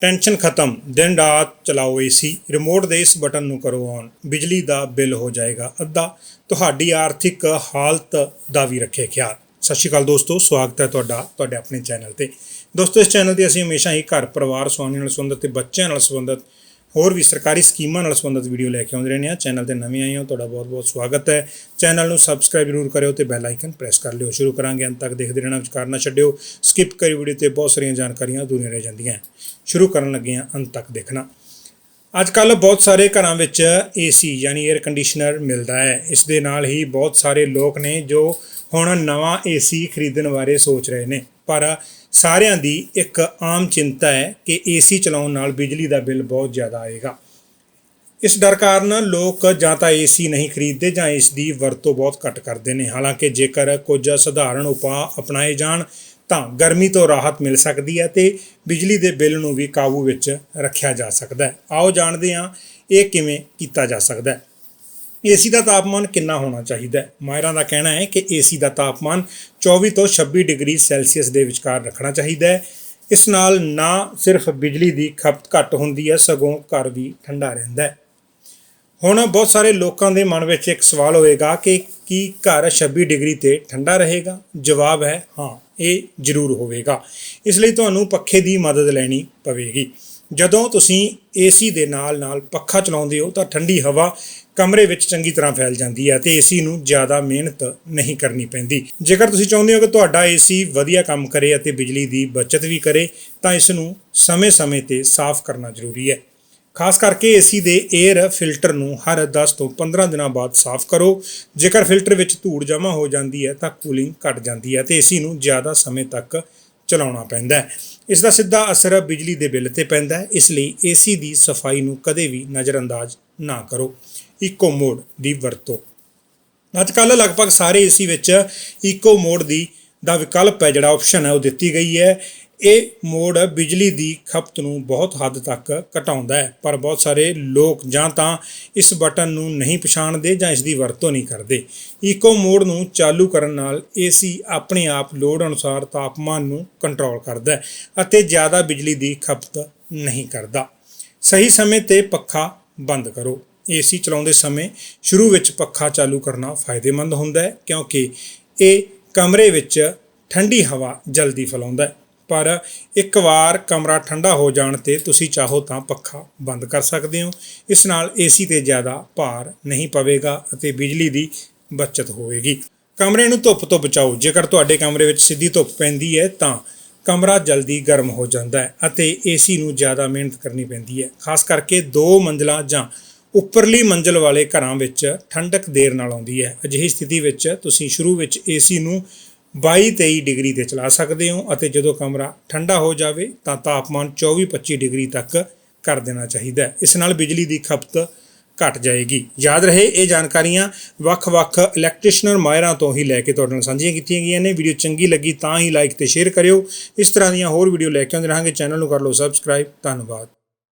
Tension ਖਤਮ। ਦਿਨ ਰਾਤ ਚਲਾਓ ਏਸੀ। ਰਿਮੋਟ ਦੇ ਇਸ ਬਟਨ ਨੂੰ ਕਰੋ ਔਨ। ਬਿਜਲੀ ਦਾ ਬਿੱਲ ਹੋ ਜਾਏਗਾ ਅੱਧਾ। ਤੁਹਾਡੀ ਆਰਥਿਕ ਹਾਲਤ ਦਾ ਵੀ ਰੱਖੇ ਖਿਆਲ। ਸਤਿ ਸ਼੍ਰੀ ਅਕਾਲ ਦੋਸਤੋ, ਸਵਾਗਤ ਹੈ ਤੁਹਾਡਾ, ਤੁਹਾਡੇ ਆਪਣੇ ਚੈਨਲ ਤੇ। ਦੋਸਤੋ, ਇਸ ਚੈਨਲ ਤੇ ਅਸੀਂ ਹਮੇਸ਼ਾ ਹੀ ਘਰ ਪਰਿਵਾਰ ਸਵਾਮੀ ਨਾਲ ਸੰਬੰਧਿਤ ਤੇ ਬੱਚਿਆਂ ਨਾਲ ਸੰਬੰਧਿਤ ਹੋਰ ਵੀ ਸਰਕਾਰੀ ਸਕੀਮਾਂ ਨਾਲ ਸੰਬੰਧਿਤ ਵੀਡੀਓ ਲੈ ਕੇ ਆਉਂਦੇ ਰਹਿੰਦੇ ਹਾਂ। ਚੈਨਲ ਤੇ ਨਵੇਂ ਆਏ ਹੋ, ਤੁਹਾਡਾ ਬਹੁਤ-ਬਹੁਤ ਸਵਾਗਤ ਹੈ। ਚੈਨਲ ਨੂੰ ਸਬਸਕ੍ਰਾਈਬ ਜ਼ਰੂਰ ਕਰਿਓ ਤੇ ਬੈਲ ਆਈਕਨ ਪ੍ਰੈਸ ਕਰ ਲਿਓ। ਸ਼ੁਰੂ ਕਰਾਂਗੇ, ਅੰਤ ਤੱਕ ਦੇਖਦੇ ਰਹਿਣਾ ਵਿਚਾਰ ਨਾ ਛੱਡਿਓ। ਸਕਿਪ ਕਰੀ ਵੀਡੀਓ ਤੇ ਬਹੁਤ ਸਾਰੀਆਂ ਜਾਣਕਾਰੀਆਂ ਅਧੂਰੀਆਂ ਰਹਿ ਜਾਂਦੀਆਂ। ਸ਼ੁਰੂ ਕਰਨ ਲੱਗੇ ਹਾਂ, ਅੰਤ ਤੱਕ ਦੇਖਣਾ। ਅੱਜ ਕੱਲ ਬਹੁਤ ਸਾਰੇ ਘਰਾਂ ਵਿੱਚ ਏਸੀ ਯਾਨੀ 에ਅਰ ਕੰਡੀਸ਼ਨਰ ਮਿਲਦਾ ਹੈ। ਇਸ ਦੇ ਨਾਲ ਹੀ ਬਹੁਤ ਸਾਰੇ ਲੋਕ ਨੇ ਜੋ ਹੁਣ ਨਵਾਂ ਏਸੀ ਖਰੀਦਣ ਬਾਰੇ ਸੋਚ ਰਹੇ ਨੇ। ਪਰ ਸਾਰਿਆਂ ਦੀ ਇੱਕ ਆਮ ਚਿੰਤਾ ਹੈ ਕਿ ਏਸੀ ਚਲਾਉਣ ਨਾਲ ਬਿਜਲੀ ਦਾ ਬਿੱਲ ਬਹੁਤ ਜ਼ਿਆਦਾ ਆਏਗਾ। ਇਸ ਡਰ ਕਾਰਨ ਲੋਕ ਜਾਂ ਤਾਂ ਏਸੀ ਨਹੀਂ ਖਰੀਦਦੇ ਜਾਂ ਇਸ ਦੀ ਵਰਤੋਂ ਬਹੁਤ ਘੱਟ ਕਰਦੇ ਨੇ। ਹਾਲਾਂਕਿ ਜੇਕਰ ਕੁਝ ਸਧਾਰਨ ਉਪਾਅ ਅਪਣਾਏ ਜਾਣ ਤਾਂ ਗਰਮੀ ਤੋਂ ਰਾਹਤ ਮਿਲ ਸਕਦੀ ਹੈ ਤੇ ਬਿਜਲੀ ਦੇ ਬਿੱਲ ਨੂੰ ਵੀ ਕਾਬੂ ਵਿੱਚ ਰੱਖਿਆ ਜਾ ਸਕਦਾ ਹੈ। ਆਓ ਜਾਣਦੇ ਹਾਂ ਇਹ ਕਿਵੇਂ ਕੀਤਾ ਜਾ ਸਕਦਾ ਹੈ। ਏਸੀ ਦਾ ਤਾਪਮਾਨ ਕਿੰਨਾ ਹੋਣਾ ਚਾਹੀਦਾ ਹੈ? ਮਾਹਿਰਾਂ ਦਾ ਕਹਿਣਾ ਹੈ ਕਿ ਏਸੀ ਦਾ ਤਾਪਮਾਨ 24 ਤੋਂ 26 ਡਿਗਰੀ ਸੈਲਸੀਅਸ ਦੇ ਵਿਚਕਾਰ ਰੱਖਣਾ ਚਾਹੀਦਾ ਹੈ। ਇਸ ਨਾਲ ਨਾ ਸਿਰਫ ਬਿਜਲੀ ਦੀ ਖਪਤ ਘੱਟ ਹੁੰਦੀ ਹੈ, ਸਗੋਂ ਘਰ ਵੀ ਠੰਡਾ ਰਹਿੰਦਾ ਹੈ। ਹੁਣ ਬਹੁਤ ਸਾਰੇ ਲੋਕਾਂ ਦੇ ਮਨ ਵਿੱਚ ਇੱਕ ਸਵਾਲ ਹੋਏਗਾ ਕਿ ਕੀ ਘਰ 26 ਡਿਗਰੀ ਤੇ ਠੰਡਾ ਰਹੇਗਾ? ਜਵਾਬ ਹੈ ਹਾਂ। ਇਹ ਜ਼ਰੂਰ ਹੋਵੇਗਾ। ਇਸ ਲਈ ਤੁਹਾਨੂੰ ਪੱਖੇ ਦੀ ਮਦਦ ਲੈਣੀ ਪਵੇਗੀ। ਜਦੋਂ ਤੁਸੀਂ ਏਸੀ ਦੇ ਨਾਲ ਨਾਲ ਪੱਖਾ ਚਲਾਉਂਦੇ ਹੋ ਤਾਂ ਠੰਡੀ ਹਵਾ ਕਮਰੇ ਵਿੱਚ ਚੰਗੀ ਤਰ੍ਹਾਂ ਫੈਲ ਜਾਂਦੀ ਹੈ ਤੇ ਏਸੀ ਨੂੰ ਜ਼ਿਆਦਾ ਮਿਹਨਤ ਨਹੀਂ ਕਰਨੀ ਪੈਂਦੀ। ਜੇਕਰ ਤੁਸੀਂ ਚਾਹੁੰਦੇ ਹੋ ਕਿ ਤੁਹਾਡਾ ਏਸੀ ਵਧੀਆ ਕੰਮ ਕਰੇ ਅਤੇ ਬਿਜਲੀ ਦੀ ਬਚਤ ਵੀ ਕਰੇ, ਤਾਂ ਇਸ ਨੂੰ ਸਮੇਂ-ਸਮੇਂ ਤੇ ਸਾਫ਼ ਕਰਨਾ ਜ਼ਰੂਰੀ ਹੈ। ਖਾਸ ਕਰਕੇ ਏਸੀ ਦੇ 에ਅਰ ਫਿਲਟਰ ਨੂੰ ਹਰ 10 ਤੋਂ 15 ਦਿਨਾਂ ਬਾਅਦ ਸਾਫ਼ ਕਰੋ। ਜੇਕਰ ਫਿਲਟਰ ਵਿੱਚ ਧੂੜ ਜਮ੍ਹਾਂ ਹੋ ਜਾਂਦੀ ਹੈ ਤਾਂ ਕੂਲਿੰਗ ਘਟ ਜਾਂਦੀ ਹੈ ਤੇ ਏਸੀ ਨੂੰ ਜ਼ਿਆਦਾ ਸਮੇਂ ਤੱਕ ਚਲਾਉਣਾ ਪੈਂਦਾ ਹੈ। ਇਸ ਦਾ ਸਿੱਧਾ ਅਸਰ ਬਿਜਲੀ ਦੇ ਬਿੱਲ ਤੇ ਪੈਂਦਾ ਹੈ। ਇਸ ਲਈ ਏਸੀ ਦੀ ਸਫ਼ਾਈ ਨੂੰ ਕਦੇ ਵੀ ਨਜ਼ਰਅੰਦਾਜ਼ ਨਾ ਕਰੋ। ਇਕੋ ਮੋਡ ਦੀ ਵਰਤੋਂ। ਅੱਜ ਕੱਲ੍ਹ ਲਗਭਗ ਸਾਰੇ ਏਸੀ ਵਿੱਚ ਇਕੋ ਮੋਡ ਦੀ ਦਾ ਵਿਕਲਪ ਹੈ ਜਿਹੜਾ ਆਪਸ਼ਨ ਹੈ, ਉਹ ਦਿੱਤੀ ਗਈ ਹੈ। ਇਹ ਮੋੜ ਬਿਜਲੀ ਦੀ ਖਪਤ ਨੂੰ ਬਹੁਤ ਹੱਦ ਤੱਕ ਘਟਾਉਂਦਾ ਹੈ, ਪਰ ਬਹੁਤ ਸਾਰੇ ਲੋਕ ਜਾਂ ਤਾਂ ਇਸ ਬਟਨ ਨੂੰ ਨਹੀਂ ਪਛਾਣਦੇ ਜਾਂ ਇਸ ਦੀ ਵਰਤੋਂ ਨਹੀਂ ਕਰਦੇ। ਈਕੋ ਮੋਡ ਨੂੰ ਚਾਲੂ ਕਰਨ ਨਾਲ ਏਸੀ ਆਪਣੇ ਆਪ ਲੋੜ ਅਨੁਸਾਰ ਤਾਪਮਾਨ ਨੂੰ ਕੰਟਰੋਲ ਕਰਦਾ ਹੈ ਅਤੇ ਜ਼ਿਆਦਾ ਬਿਜਲੀ ਦੀ ਖਪਤ ਨਹੀਂ ਕਰਦਾ। ਸਹੀ ਸਮੇਂ ਤੇ ਪੱਖਾ ਬੰਦ ਕਰੋ। ਏਸੀ ਚਲਾਉਂਦੇ ਸਮੇਂ ਸ਼ੁਰੂ ਵਿੱਚ ਪੱਖਾ ਚਾਲੂ ਕਰਨਾ ਫਾਇਦੇਮੰਦ ਹੁੰਦਾ ਹੈ, ਕਿਉਂਕਿ ਇਹ ਕਮਰੇ ਵਿੱਚ ਠੰਡੀ ਹਵਾ ਜਲਦੀ ਫੈਲਾਉਂਦਾ ਹੈ। ਪਰ ਇੱਕ ਵਾਰ ਕਮਰਾ ਠੰਡਾ ਹੋ ਜਾਣ ਤੇ ਤੁਸੀਂ ਚਾਹੋ ਤਾਂ ਪੱਖਾ ਬੰਦ ਕਰ ਸਕਦੇ ਹੋ। ਇਸ ਨਾਲ ਏਸੀ ਤੇ ਜ਼ਿਆਦਾ ਭਾਰ ਨਹੀਂ ਪਵੇਗਾ ਅਤੇ ਬਿਜਲੀ ਦੀ ਬਚਤ ਹੋਵੇਗੀ। ਕਮਰੇ ਨੂੰ ਧੁੱਪ ਤੋਂ ਬਚਾਓ। ਜੇਕਰ ਤੁਹਾਡੇ ਕਮਰੇ ਵਿੱਚ ਸਿੱਧੀ ਧੁੱਪ ਪੈਂਦੀ ਹੈ ਤਾਂ ਕਮਰਾ ਜਲਦੀ ਗਰਮ ਹੋ ਜਾਂਦਾ ਹੈ ਅਤੇ ਏਸੀ ਨੂੰ ਜ਼ਿਆਦਾ ਮਿਹਨਤ ਕਰਨੀ ਪੈਂਦੀ ਹੈ। ਖਾਸ ਕਰਕੇ ਦੋ ਮੰਜ਼ਲਾਂ ਜਾਂ ਉੱਪਰਲੀ ਮੰਜ਼ਲ ਵਾਲੇ ਘਰਾਂ ਵਿੱਚ ਠੰਡਕ ਦੇਰ ਨਾਲ ਆਉਂਦੀ ਹੈ। ਅਜਿਹੀ ਸਥਿਤੀ ਵਿੱਚ ਤੁਸੀਂ ਸ਼ੁਰੂ ਵਿੱਚ ਏਸੀ ਨੂੰ 22-23 ਡਿਗਰੀ ਤੇ ਚਲਾ ਸਕਦੇ ਹੋ ਅਤੇ ਜਦੋਂ ਕਮਰਾ ਠੰਡਾ ਹੋ ਜਾਵੇ ਤਾਂ ਤਾਪਮਾਨ 24-25 ਡਿਗਰੀ ਤੱਕ ਕਰ ਦੇਣਾ ਚਾਹੀਦਾ ਹੈ। ਇਸ ਨਾਲ ਬਿਜਲੀ ਦੀ ਖਪਤ ਘਟ ਜਾਏਗੀ। ਯਾਦ ਰਹੇ ਇਹ ਜਾਣਕਾਰੀਆਂ ਵੱਖ-ਵੱਖ ਇਲੈਕਟ੍ਰੀਸ਼ੀਅਨ ਮਾਹਿਰਾਂ ਤੋਂ ਹੀ ਲੈ ਕੇ ਤੁਹਾਡੇ ਨਾਲ ਸਾਂਝੀਆਂ ਕੀਤੀਆਂ ਗਈਆਂ ਨੇ। ਵੀਡੀਓ ਚੰਗੀ ਲੱਗੀ ਤਾਂ ਹੀ ਲਾਈਕ ਤੇ ਸ਼ੇਅਰ ਕਰਿਓ। ਇਸ ਤਰ੍ਹਾਂ ਦੀਆਂ ਹੋਰ ਵੀਡੀਓ ਲੈ ਕੇ ਆਉਂਦੇ ਰਹਾਂਗੇ। ਚੈਨਲ ਨੂੰ ਕਰ ਲਓ ਸਬਸਕ੍ਰਾਈਬ। ਧੰਨਵਾਦ।